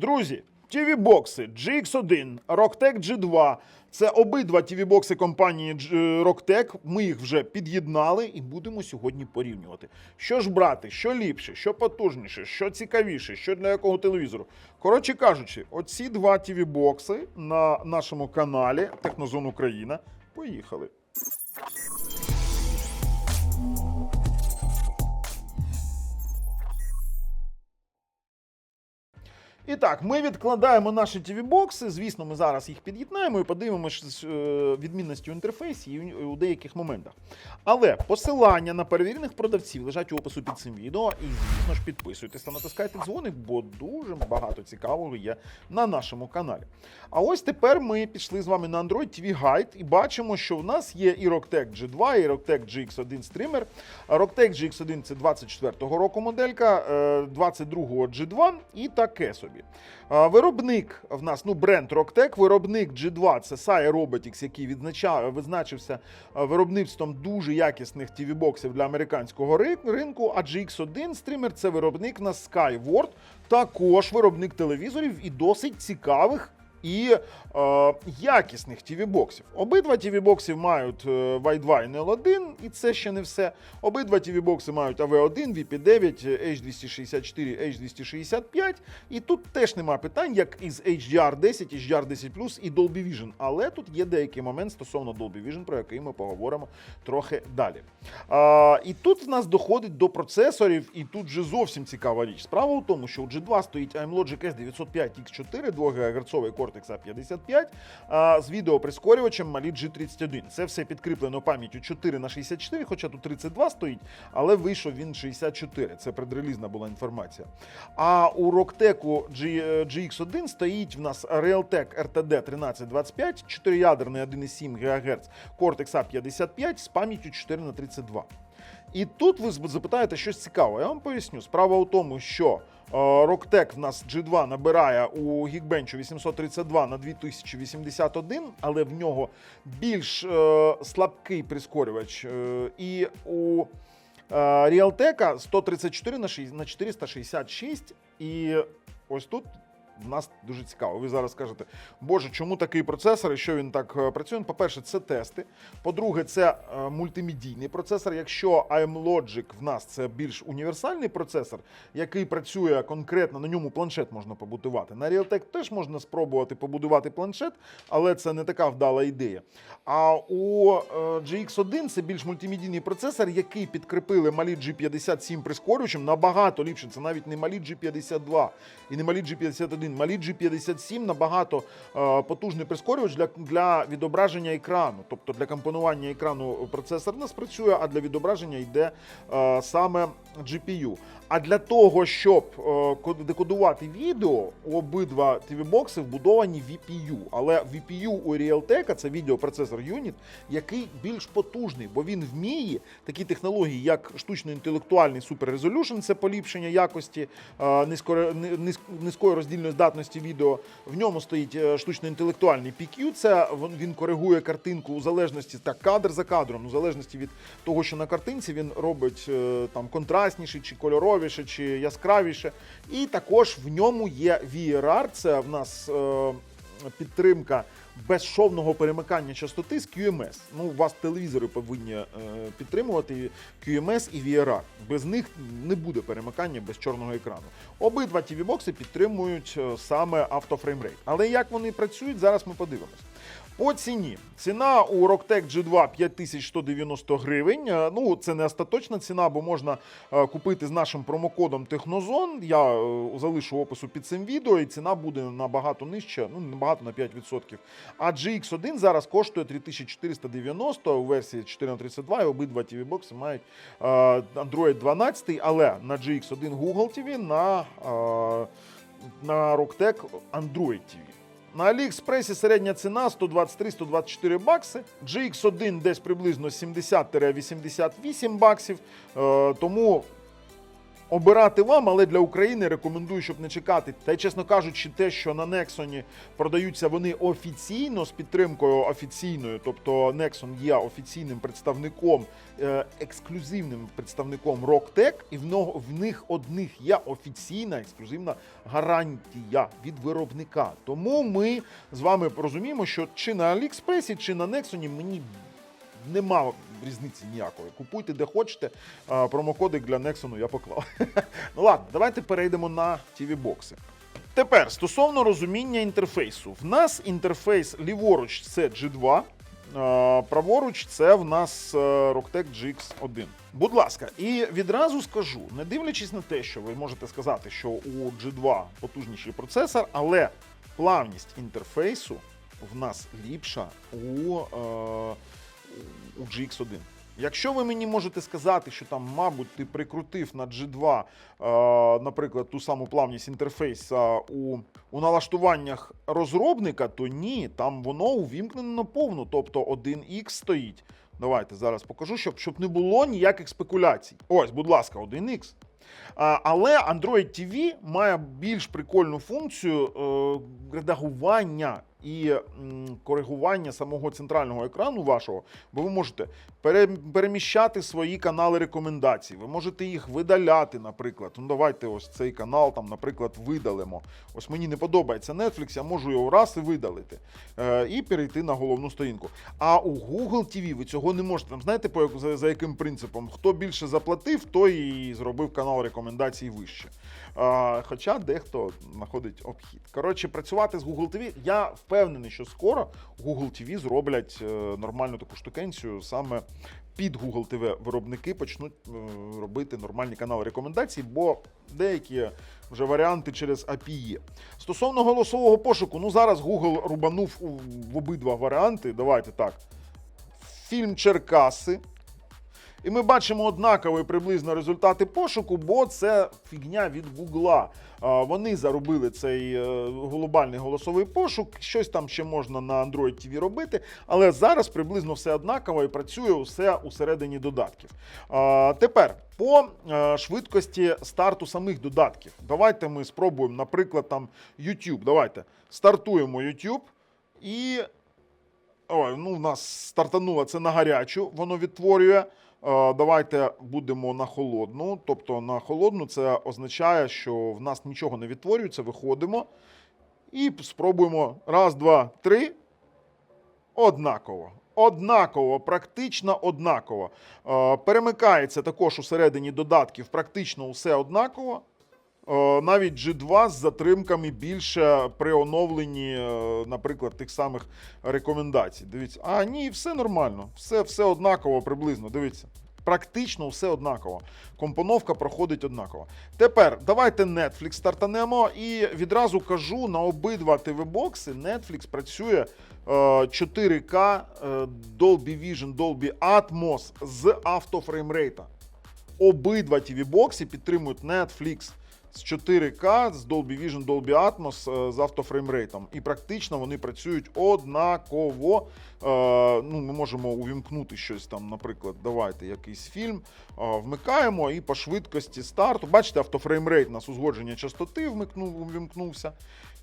Друзі, TV-бокси GX1, Rocktec G2. Це обидва TV-бокси компанії G- е, Rocktec. Ми їх вже під'єднали і будемо сьогодні порівнювати. Що ж брати, що ліпше, що потужніше, що цікавіше, що для якого телевізору. Коротше кажучи, оці два TV-бокси на нашому каналі Технозон Україна. Поїхали. І так, ми відкладаємо наші TV-бокси. Звісно, ми зараз їх під'єднаємо і подивимося е, відмінності у інтерфейсі і у- деяких моментах. Але посилання на перевірених продавців лежать у опису під цим відео. І, звісно ж, підписуйтесь та натискайте дзвоник, бо дуже багато цікавого є на нашому каналі. А ось тепер ми пішли з вами на Android TV Guide і бачимо, що в нас є і Rocktec G2, і Rocktec GX1 Streamer. Rocktec GX1 це 24-го року моделька, е, 22-го G2 і таке собі. А, Виробник в нас, ну, бренд Rocktech, виробник G2 це Sai Robotics, який відзначав, визначився виробництвом дуже якісних TV-боксів для американського ринку. А GX1 стрімер це виробник на Skyward, також виробник телевізорів і досить цікавих. І е, якісних TV-боксів. Обидва TV-бокси мають е, Y2 NL1, і це ще не все. Обидва TV-бокси мають AV1, VP9, H264, H265. І тут теж немає питань, як із HDR10, HDR10 і Dolby Vision. Але тут є деякий момент стосовно Dolby Vision, про який ми поговоримо трохи далі. А, і тут в нас доходить до процесорів, і тут вже зовсім цікава річ. Справа у тому, що у G2 стоїть AMLogic S905X4, 2 ГГц Cortex A55 а, з відеоприскорювачем Mali G31. Це все підкріплено пам'яттю 4 на 64, хоча тут 32 стоїть, але вийшов він 64. Це предрелізна була інформація. А у G, GX1 стоїть в нас Realtek RTD 1325, 4-ядерний 1,7 ГГц Cortex A55 з пам'яттю 4 на 32. І тут ви запитаєте щось цікаве. Я вам поясню. Справа у тому, що е, Rocktec в нас G2 набирає у Гікбенчу 832 на 2081, але в нього більш е, слабкий прискорювач. Е, і у е, 134 на 6 на 466. І ось тут в нас дуже цікаво. Ви зараз скажете, Боже, чому такий процесор і що він так е, працює? По-перше, це тести. По-друге, це е, мультимедійний процесор. Якщо AM Logic в нас це більш універсальний процесор, який працює конкретно, на ньому планшет можна побудувати. На Realtek теж можна спробувати побудувати планшет, але це не така вдала ідея. А у е, GX1 це більш мультимедійний процесор, який підкріпили Mali G57 прискорювачем набагато ліпше. Це навіть не Mali G52 і не Mali G51. Mali G57 набагато е, потужний прискорювач для, для відображення екрану, тобто для компонування екрану процесор не спрацює, а для відображення йде е, саме GPU. А для того, щоб е, декодувати відео, у обидва TV-бокси вбудовані VPU. Але VPU у Realtek це відеопроцесор юніт, який більш потужний, бо він вміє такі технології, як штучно-інтелектуальний суперрезолюшн, це поліпшення якості е, низько- низької роздільної здатності відео. В ньому стоїть е, штучно-інтелектуальний PQ, це він коригує картинку у залежності так, кадр за кадром, у залежності від того, що на картинці він робить там контрастніше, чи кольоровіше, чи яскравіше. І також в ньому є VRR, це в нас е, підтримка безшовного перемикання частоти з QMS. Ну, у вас телевізори повинні е, підтримувати QMS і VRR. Без них не буде перемикання без чорного екрану. Обидва TV-бокси підтримують е, саме автофреймрейт. Але як вони працюють, зараз ми подивимось. По ціні. Ціна у Rocktec G2 5190 гривень. Е, Ну, це не остаточна ціна, бо можна е, купити з нашим промокодом Технозон. Я е, залишу опису під цим відео, і ціна буде набагато нижча, ну набагато на 5%. А GX1 зараз коштує 3490 у версії 432, і обидва TV бокси мають Android 12, але на GX1 Google TV, на, на Rocktec Android TV. На Аліекспресі середня ціна 123-124 бакси. GX1 десь приблизно 70-88 баксів. Е, тому обирати вам, але для України рекомендую, щоб не чекати. Та й чесно кажучи, те, що на Nexon продаються вони офіційно з підтримкою офіційною, тобто Nexon є офіційним представником, е, ексклюзивним представником Rocktech, і в, в них одних є офіційна ексклюзивна гарантія від виробника. Тому ми з вами розуміємо, що чи на Аліекспресі, чи на Nexon мені нема різниці ніякої. Купуйте де хочете. Промокодик для Nexon я поклав. ну ладно, давайте перейдемо на TV бокси. Тепер стосовно розуміння інтерфейсу. В нас інтерфейс ліворуч це G2, праворуч це в нас е, Rocktech GX1. Будь ласка, і відразу скажу, не дивлячись на те, що ви можете сказати, що у G2 потужніший процесор, але плавність інтерфейсу в нас ліпша у, е, у GX1. Якщо ви мені можете сказати, що там, мабуть, ти прикрутив на G2, е, наприклад, ту саму плавність інтерфейса у, у налаштуваннях розробника, то ні, там воно увімкнено на повну, тобто 1X стоїть. Давайте зараз покажу, щоб, щоб не було ніяких спекуляцій. Ось, будь ласка, 1X. А, але Android TV має більш прикольну функцію е, редагування і коригування самого центрального екрану вашого, бо ви можете переміщати свої канали рекомендацій. Ви можете їх видаляти, наприклад. Ну, давайте ось цей канал, там, наприклад, видалимо. Ось мені не подобається Netflix, я можу його раз і видалити. Е, і перейти на головну сторінку. А у Google TV ви цього не можете. Там знаєте, по за, за яким принципом? Хто більше заплатив, той і зробив канал рекомендацій вище. А, хоча дехто знаходить обхід. Коротше, працювати з Google TV, я впевнений, що скоро Google TV зроблять е, нормальну таку штукенцію саме під Google TV виробники почнуть е, робити нормальні канали рекомендацій, бо деякі вже варіанти через API є. Стосовно голосового пошуку, ну зараз Google рубанув в обидва варіанти. Давайте так. Фільм Черкаси. І ми бачимо однакові приблизно результати пошуку, бо це фігня від Гугла. Вони заробили цей е, глобальний голосовий пошук. Щось там ще можна на Android TV робити, але зараз приблизно все однаково і працює усе усередині додатків. Тепер по е, швидкості старту самих додатків. Давайте ми спробуємо, наприклад, там YouTube. Давайте стартуємо YouTube і Ой, ну, у нас стартануло це на гарячу, воно відтворює. Е, Давайте будемо на холодну. Тобто на холодну це означає, що в нас нічого не відтворюється, виходимо і спробуємо. Раз, два, три. Однаково. Однаково, практично однаково. Е, Перемикається також усередині додатків практично усе однаково. Е, Навіть G2 з затримками більше при оновленні, е, наприклад, тих самих рекомендацій. Дивіться, а ні, все нормально, все, все однаково приблизно. Дивіться. Практично все однаково. Компоновка проходить однаково. Тепер давайте Netflix стартанемо і відразу кажу на обидва ТВ-бокси Netflix працює е, 4К е, Dolby Vision, Dolby Atmos з автофреймрейта. Обидва TV-бокси підтримують Netflix з 4К, з Dolby Vision, Dolby Atmos е, з автофреймрейтом. І практично вони працюють однаково. Е, ну, ми можемо увімкнути щось там, наприклад, давайте якийсь фільм, е, вмикаємо і по швидкості старту. Бачите, автофреймрейт у нас узгодження частоти вмикнув, увімкнувся.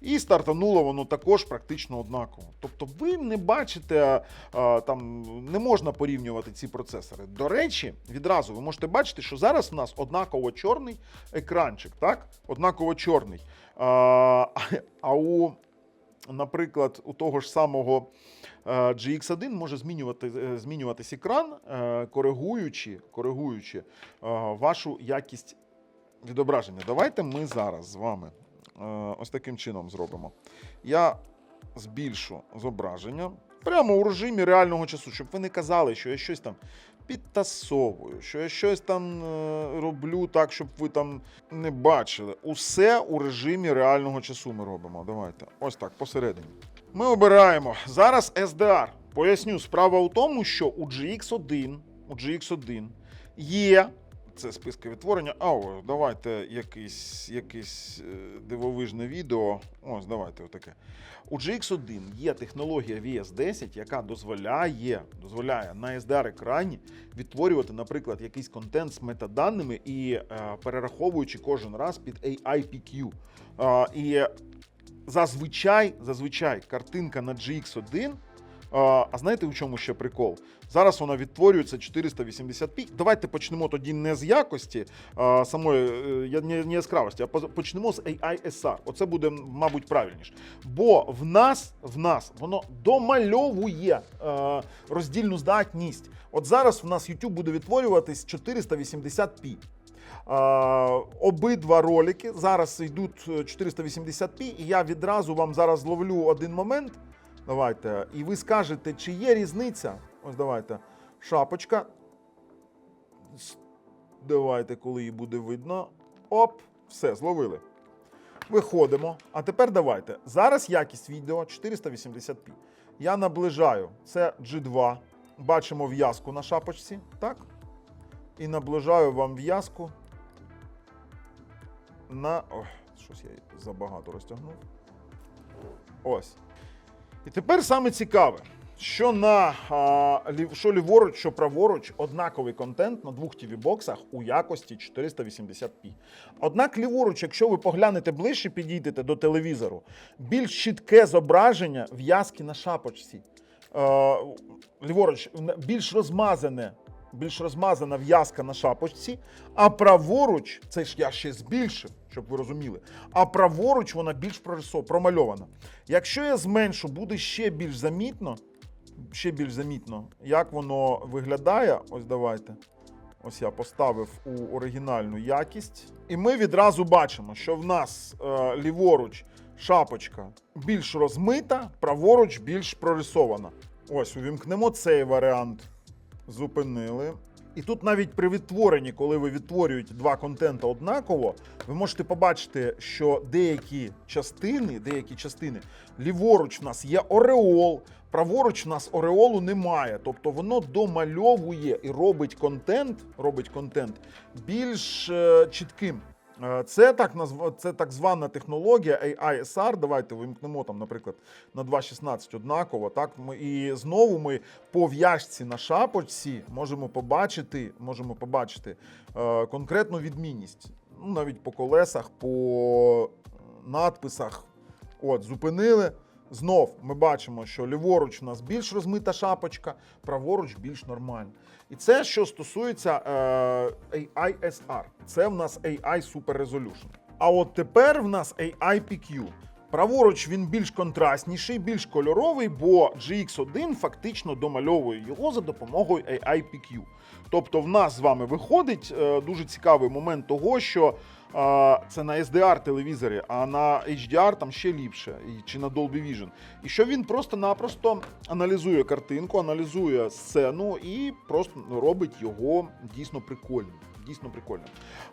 І стартануло воно також практично однаково. Тобто ви не бачите, е, там не можна порівнювати ці процесори. До речі, відразу ви можете бачити, що зараз у нас однаково чорний екранчик, так? Однаково чорний. А у, наприклад, у того ж самого е, GX1 може змінювати, е, змінюватись екран, е, коригуючи, коригуючи вашу якість відображення. Давайте ми зараз з вами ось таким чином зробимо. Я збільшу зображення прямо у режимі реального часу, щоб ви не казали, що я щось там підтасовую, що я щось там е, роблю так, щоб ви там не бачили. Усе у режимі реального часу ми робимо. Давайте. Ось так, посередині. Ми обираємо зараз SDR. Поясню, справа у тому, що у GX1, у GX1 є це списки відтворення. А, о, давайте якийсь, якийсь е, дивовижне відео. Ось, давайте отаке. У GX1 є технологія VS10, яка дозволяє, дозволяє на SDR екрані відтворювати, наприклад, якийсь контент з метаданими і е, перераховуючи кожен раз під AIPQ. Е, і зазвичай, зазвичай картинка на GX1. А, знаєте, у чому ще прикол? Зараз вона відтворюється 480p. Давайте почнемо тоді не з якості самої е, не, яскравості, а почнемо з AI-SR. Оце буде, мабуть, правильніше. Бо в нас, в нас воно домальовує е, роздільну здатність. От зараз в нас YouTube буде відтворюватись 480p. Е, обидва ролики зараз йдуть е, 480p, і я відразу вам зараз зловлю один момент. Давайте. І ви скажете, чи є різниця? Ось давайте. Шапочка. Давайте, коли її буде видно. Оп, все, зловили. Виходимо. А тепер давайте. Зараз якість відео 480p. Я наближаю. Це G2. Бачимо в'язку на шапочці. Так? І наближаю вам в'язку на. Ой, щось я забагато розтягнув. Ось. І тепер саме цікаве, що на що ліворуч, що праворуч, однаковий контент на двох tv боксах у якості 480p. Однак ліворуч, якщо ви поглянете ближче, підійдете до телевізору, більш чітке зображення в'язки на шапочці. Е, ліворуч більш розмазане. Більш розмазана в'язка на шапочці, а праворуч, це ж я ще збільшив, щоб ви розуміли. А праворуч вона більш промальована. Якщо я зменшу, буде ще більш замітно, ще більш замітно, як воно виглядає. Ось давайте. Ось я поставив у оригінальну якість. І ми відразу бачимо, що в нас е, ліворуч шапочка більш розмита, праворуч більш прорисована. Ось, увімкнемо цей варіант. Зупинили. І тут навіть при відтворенні, коли ви відтворюєте два контента однаково, ви можете побачити, що деякі частини, деякі частини, ліворуч в нас є ореол, праворуч в нас ореолу немає. Тобто воно домальовує і робить контент, робить контент більш е, чітким. Е, Це так назва, це так звана технологія AISR. Давайте вимкнемо там, наприклад, на 2.16 однаково. Так ми і знову ми по в'яжці на шапочці можемо побачити, можемо побачити е, конкретну відмінність. Ну, навіть по колесах, по е, надписах. От, зупинили. Знов ми бачимо, що ліворуч у нас більш розмита шапочка, праворуч більш нормальна. І це що стосується е, AI-SR. Це в нас AI Super Resolution. А от тепер в нас AI-PQ. Праворуч він більш контрастніший, більш кольоровий, бо GX1 фактично домальовує його за допомогою AI-PQ. Тобто, в нас з вами виходить е, дуже цікавий момент того, що це на SDR телевізорі, а на HDR там ще ліпше, чи на Dolby Vision. І що він просто-напросто аналізує картинку, аналізує сцену і просто робить його дійсно прикольним. Дійсно прикольно.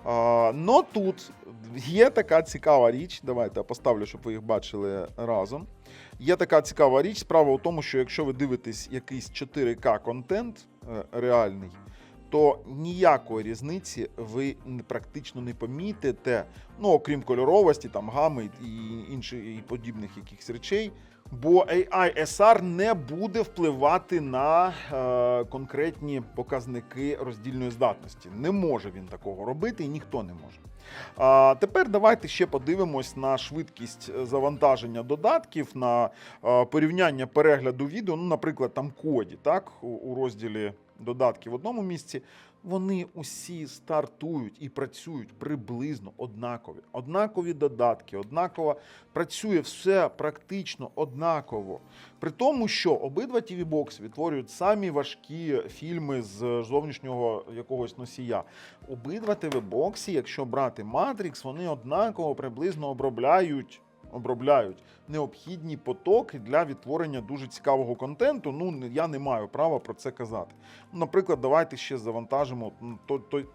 А, но тут є така цікава річ. Давайте я поставлю, щоб ви їх бачили разом. Є така цікава річ. Справа у тому, що якщо ви дивитесь якийсь 4К контент е, реальний, то ніякої різниці ви практично не помітите, ну окрім кольоровості, там гами і інших і подібних якихось речей. Бо AI-SR не буде впливати на е, конкретні показники роздільної здатності. Не може він такого робити, і ніхто не може. А тепер давайте ще подивимось на швидкість завантаження додатків, на е, порівняння перегляду відео. Ну, наприклад, там коді, так, у, у розділі додатки в одному місці. Вони усі стартують і працюють приблизно однакові. Однакові додатки, однаково працює все практично однаково. При тому, що обидва tv бокси відтворюють самі важкі фільми з зовнішнього якогось носія. Обидва tv бокси, якщо брати Matrix, вони однаково приблизно обробляють. Обробляють необхідні потоки для відтворення дуже цікавого контенту. Ну я не маю права про це казати. Наприклад, давайте ще завантажимо той,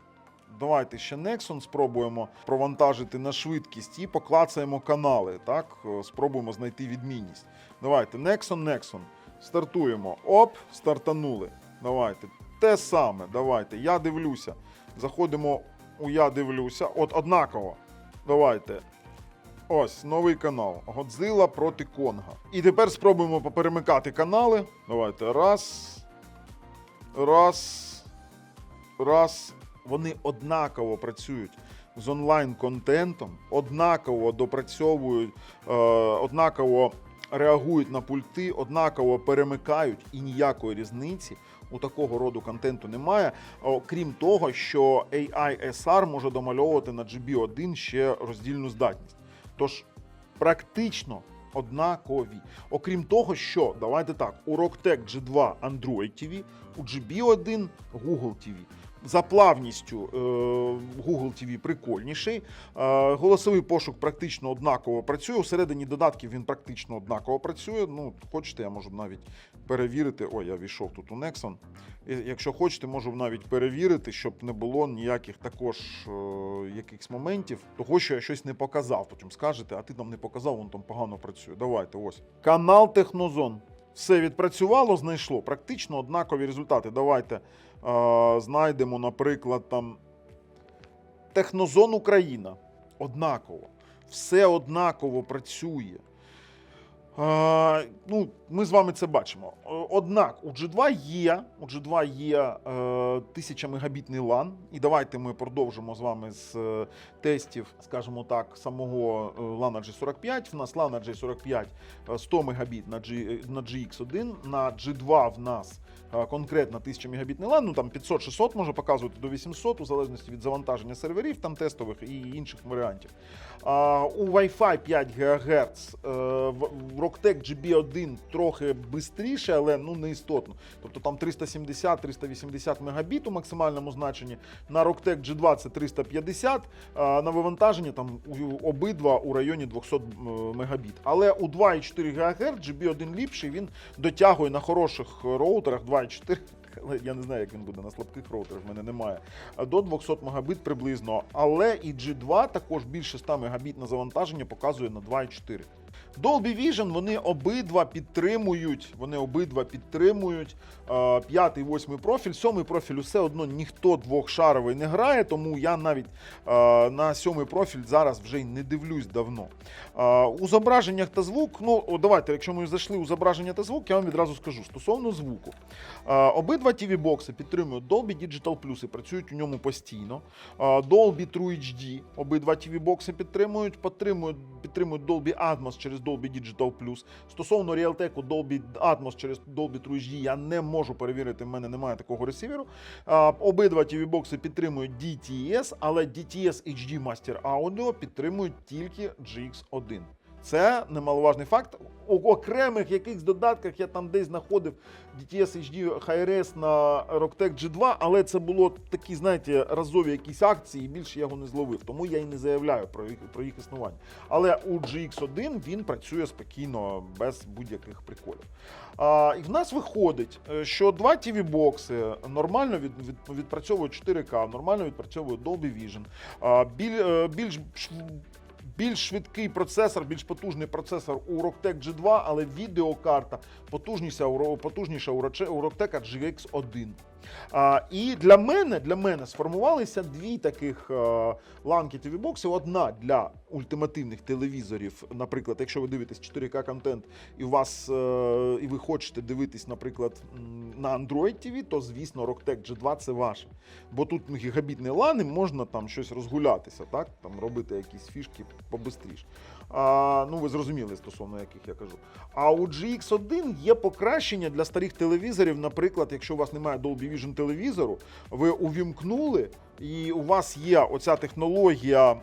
Давайте ще Nexon спробуємо провантажити на швидкість і поклацаємо канали. Так, Е, спробуємо знайти відмінність. Давайте, Nexon, Nexon. Стартуємо. Оп, стартанули. Давайте. Те саме, давайте. Я дивлюся. Заходимо у я дивлюся. От однаково. Давайте. Ось новий канал. Годзilla проти Конга. І тепер спробуємо поперемикати канали. Давайте. Раз. Раз. Раз. Вони однаково працюють з онлайн-контентом, однаково допрацьовують, е, однаково реагують на пульти, однаково перемикають і ніякої різниці у такого роду контенту немає. Окрім того, що AI SR може домальовувати на GB1 ще роздільну здатність. Тож практично однакові. Окрім того, що давайте так, у RockTech G2 Android TV, у GB1 Google TV. За плавністю е, Google TV прикольніший. Е, голосовий пошук практично однаково працює. Усередині додатків він практично однаково працює. Ну, хочете, я можу навіть перевірити. Ой, я війшов тут у Nexon. Якщо хочете, можу навіть перевірити, щоб не було ніяких також е, якихось моментів, того, що я щось не показав. Потім скажете, а ти там не показав, воно там погано працює. Давайте, ось. Канал Технозон. Все відпрацювало, знайшло. Практично однакові результати. Давайте е, знайдемо, наприклад, там Технозон Україна. Однаково. Все однаково працює. Е, ну, ми з вами це бачимо. Е, Однак у G2 є, у G2 є е, 1000 мегабітний LAN, і давайте ми продовжимо з вами з е, тестів, скажімо так, самого е, LAN G45. В нас LAN G45 е, 100 мегабіт на, G, на GX1, на G2 в нас е, конкретно 1000 мегабітний LAN, ну там 500-600 може показувати до 800, у залежності від завантаження серверів, там тестових і інших варіантів. А, у Wi-Fi 5 ГГц е, в Rocktec GB1 трохи швидше, але ну не істотно. Тобто там 370-380 мегабіт у максимальному значенні. На Rocktec G2 це 350, а на вивантаженні там обидва у районі 200 м, мегабіт. Але у 2,4 ГГц GB1 ліпший, він дотягує на хороших роутерах 2,4 але я не знаю, як він буде на слабких роутерах, в мене немає. До 200 мегабіт приблизно. Але і G2 також більше 100 мегабіт на завантаження показує на 2,4. Dolby Vision вони обидва підтримують. Вони обидва підтримують е, п'ятий, восьмий профіль. Сьомий профіль все одно ніхто двохшаровий не грає, тому я навіть е, на сьомий профіль зараз вже й не дивлюсь давно. Е, у зображеннях та звук, ну давайте, якщо ми зайшли у зображення та звук, я вам відразу скажу стосовно звуку. Обидва tv бокси підтримують Dolby Digital Plus і працюють у ньому постійно. Dolby True HD обидва tv бокси підтримують, підтримують Dolby Atmos через Dolby Digital Plus. Стосовно Realtek Dolby Atmos через Dolby True HD я не можу перевірити, в мене немає такого ресіверу. Обидва tv бокси підтримують DTS, але DTS HD Master Audio підтримують тільки GX1. Це немаловажний факт. У окремих якихось додатках я там десь знаходив DTS HD HRS на Rocktec G2, але це було такі, знаєте, разові якісь акції, і більше я його не зловив. Тому я і не заявляю про їх, про їх існування. Але у GX1 він працює спокійно, без будь-яких приколів. А, і в нас виходить, е, що два tv бокси нормально від, від, відпрацьовують 4К, нормально відпрацьовують Dolby Vision. А, біль, е, більш більш швидкий процесор, більш потужний процесор у Rocktec G2, але відеокарта потужніша потужніша у Roche- у Rocktec GX1. І для мене, для мене сформувалися дві таких е, ланки TV боксів. Одна для ультимативних телевізорів. Наприклад, якщо ви дивитесь 4К контент і у вас е, і ви хочете дивитись, наприклад, на Android TV, то звісно Rocktec G2 це ваше. Бо тут гігабітний лан і можна там щось розгулятися, так? Там робити якісь фішки побистріше. А, ну, ви зрозуміли стосовно яких я кажу. А у GX1 є покращення для старих телевізорів. Наприклад, якщо у вас немає Dolby Vision телевізору, ви увімкнули, і у вас є оця технологія. Е,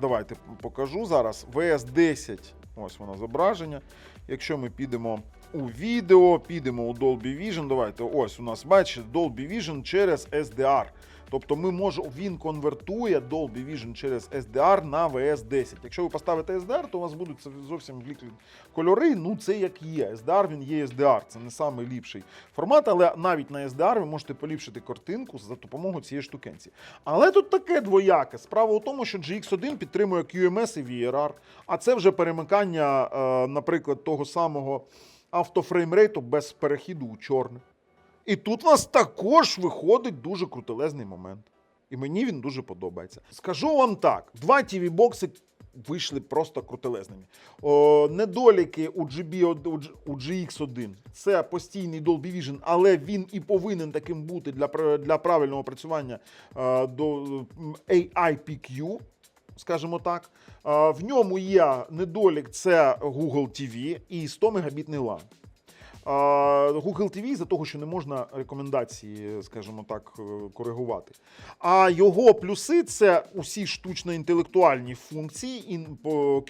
давайте покажу зараз. VS10. Ось воно зображення. Якщо ми підемо у відео, підемо у Dolby Vision, давайте ось у нас бачите Dolby Vision через SDR. Тобто ми можемо, він конвертує Dolby Vision через SDR на VS10. Якщо ви поставите SDR, то у вас будуть зовсім вліклі кольори. Ну це як є. SDR він є SDR. Це не найліпший формат, але навіть на SDR ви можете поліпшити картинку за допомогою цієї штукенці. Але тут таке двояке. Справа у тому, що GX1 підтримує QMS і VRR, а це вже перемикання, е, наприклад, того самого автофреймрейту без перехіду у чорне. І тут у нас також виходить дуже крутелезний момент. І мені він дуже подобається. Скажу вам так: два tv бокси вийшли просто крутелезними. О, недоліки у, GB, у GX1 це постійний Dolby Vision, але він і повинен таким бути для, для правильного опрацювання е, до AIPQ. Скажімо так, Е, в ньому є недолік, це Google TV і 100 мегабітний LAN. Е, Google TV за того, що не можна рекомендації, скажімо так, е, коригувати. А його плюси це усі штучно-інтелектуальні функції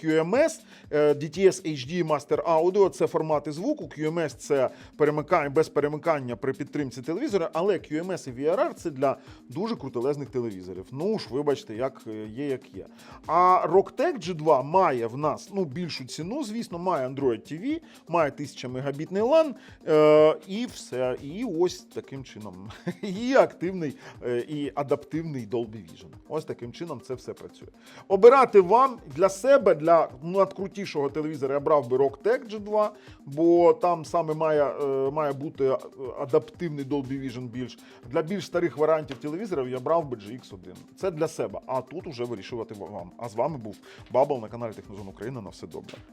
QMS, DTS HD Master Audio це формати звуку. QMS це перемикання без перемикання при підтримці телевізора, але QMS і VRR це для дуже крутелезних телевізорів. Ну ж, вибачте, як е, є, як є. А Rocktech G2 має в нас ну, більшу ціну, звісно, має Android TV, має 1000 мегабітний LAN е, і все. І ось таким чином. І активний е, і адаптивний Dolby Vision. Ось таким чином це все працює. Обирати вам для себе, для надкрутішого телевізора я брав би Rocktech G2, бо там саме має, е, має бути адаптивний Dolby Vision більш. Для більш старих варіантів телевізорів я брав би GX1. Це для себе. А тут уже вирішувати вам. А з вами був Бабл на каналі Технозон Україна. На все добре.